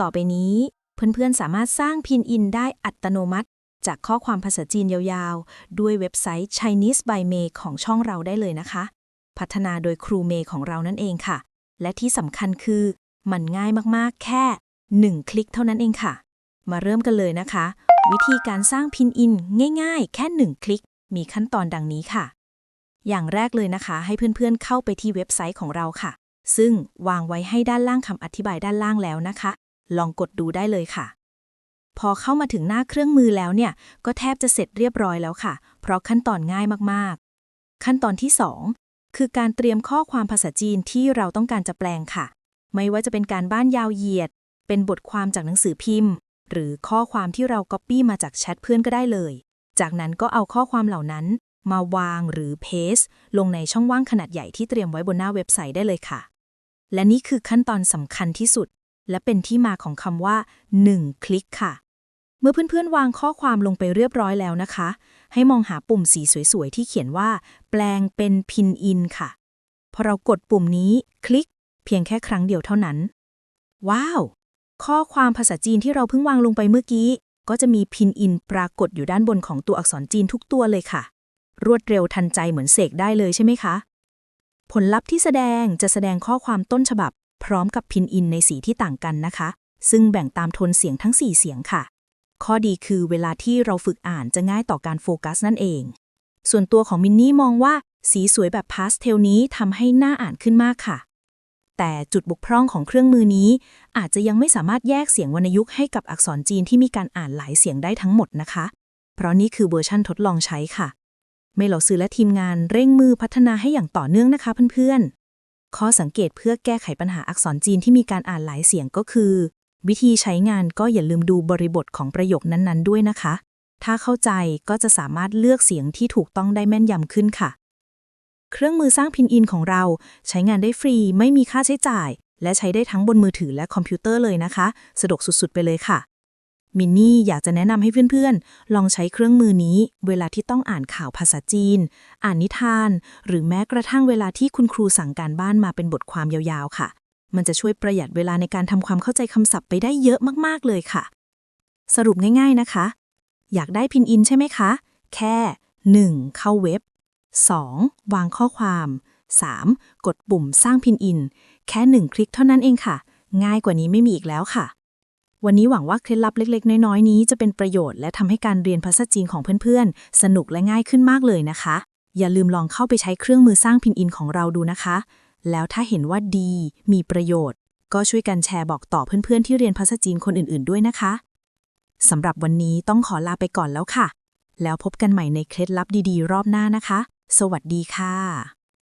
ต่อไปนี้ เพื่อนๆ สามารถสร้างพินอินได้อัตโนมัติ จากข้อความภาษาจีนยาวๆ ด้วยเว็บไซต์ Chinese by May ของช่องเราได้เลยนะคะ พัฒนาโดยครูเมย์ของเรานั่นเองค่ะ และที่สำคัญคือ มันง่ายมากๆ แค่ 1 คลิกเท่านั้นเองค่ะ มาเริ่มกันเลยนะคะ วิธีการสร้างพินอินง่ายๆ แค่ 1 คลิก มีขั้นตอนดังนี้ค่ะ อย่างแรกเลยนะคะ ให้เพื่อนๆ เข้าไปที่เว็บไซต์ของเราค่ะซึ่งวางไว้ให้ด้านล่างคำอธิบายด้านล่างแล้วนะคะ ลองกดดูได้เลยค่ะ พอเข้ามาถึงหน้าเครื่องมือแล้วเนี่ย ก็แทบจะเสร็จเรียบร้อยแล้วค่ะ เพราะขั้นตอนง่ายมากๆ ขั้นตอนที่ 2 คือการเตรียมข้อความภาษาจีนที่เราต้องการจะแปลงค่ะ ไม่ว่าจะเป็นการบ้านยาวเหยียด เป็นบทความจากหนังสือพิมพ์ หรือข้อความที่เราก๊อปปี้มาจากแชทเพื่อนก็ได้เลย จากนั้นก็เอาข้อความเหล่านั้นมาวางหรือเพสลงในช่องว่างขนาดใหญ่ที่เตรียมไว้บนหน้าเว็บไซต์ได้เลยค่ะ และนี่คือขั้นตอนสำคัญที่สุด และเป็นที่มาของคำว่า 1 คลิกค่ะ เมื่อเพื่อนๆ วางข้อความลงไปเรียบร้อยแล้วนะคะ ให้มองหาปุ่มสีสวยๆ ที่เขียนว่า แปลงเป็นพินอินค่ะ พอเรากดปุ่มนี้คลิก เพียงแค่ครั้งเดียวเท่านั้น ว้าว ข้อความภาษาจีนที่เราเพิ่งวางลงไปเมื่อกี้ ก็จะมีพินอินปรากฏอยู่ด้านบนของตัวอักษรจีนทุกตัวเลยค่ะ รวดเร็วทันใจเหมือนเสกได้เลยใช่ไหมคะผลลัพธ์ที่แสดงจะแสดงข้อความต้นฉบับ พร้อมกับพินอินในสีที่ต่างกันนะคะ ซึ่งแบ่งตามโทนเสียงทั้ง 4 เสียงค่ะ ข้อดีคือเวลาที่เราฝึกอ่านจะง่ายต่อการโฟกัสนั่นเอง ส่วนตัวของมินนี่มองว่าสีสวยแบบพาสเทลนี้ทำให้หน้าอ่านขึ้นมากค่ะ แต่จุดบกพร่องของเครื่องมือนี้ อาจจะยังไม่สามารถแยกเสียงวรรณยุกต์ให้กับอักษรจีนที่มีการอ่านหลายเสียงได้ทั้งหมดนะคะ เพราะนี่คือเวอร์ชั่นทดลองใช้ค่ะ เมเหลาซือและทีมงานเร่งมือพัฒนาให้อย่างต่อเนื่องนะคะเพื่อนๆ ข้อสังเกตเพื่อแก้ไขปัญหาอักษรจีนที่มีการอ่านหลายเสียงก็คือ วิธีใช้งานก็อย่าลืมดูบริบทของประโยคนั้นๆ ด้วยนะคะ ถ้าเข้าใจก็จะสามารถเลือกเสียงที่ถูกต้องได้แม่นยำขึ้นค่ะ เครื่องมือสร้างพินอินของเราใช้งานได้ฟรีไม่มีค่าใช้จ่าย และใช้ได้ทั้งบนมือถือและคอมพิวเตอร์เลยนะคะ สะดวกสุดๆ ไปเลยค่ะ มินนี่อยากจะแนะนำให้เพื่อนๆ ลองใช้เครื่องมือนี้ เวลาที่ต้องอ่านข่าวภาษาจีน อ่านนิทาน หรือแม้กระทั่งเวลาที่คุณครูสั่งการบ้านมาเป็นบทความยาวๆ ค่ะ มันจะช่วยประหยัดเวลาในการทำความเข้าใจคำศัพท์ไปได้เยอะมากๆ เลยค่ะ สรุปง่ายๆนะคะ อยากได้พินอินใช่ไหมคะ แค่ 1. เข้าเว็บ 2. วางข้อความ 3. กดปุ่มสร้างพินอิน แค่ 1 คลิกเท่านั้นเองค่ะ ง่ายกว่านี้ไม่มีอีกแล้วค่ะ วันนี้หวังว่าเคล็ดลับเล็ก ๆ น้อยๆ นี้จะเป็นประโยชน์และทำให้การเรียนภาษาจีนของเพื่อนๆ สนุกและง่ายขึ้นมากเลยนะคะ อย่าลืมลองเข้าไปใช้เครื่องมือสร้างพินอินของเราดูนะคะ แล้วถ้าเห็นว่าดี มีประโยชน์ ก็ช่วยกันแชร์บอกต่อเพื่อนๆ ที่เรียนภาษาจีนคนอื่นๆ ด้วยนะคะสำหรับวันนี้ต้องขอลาไปก่อนแล้วค่ะ แล้วพบกันใหม่ในเคล็ดลับดีๆ รอบหน้านะคะ สวัสดีค่ะ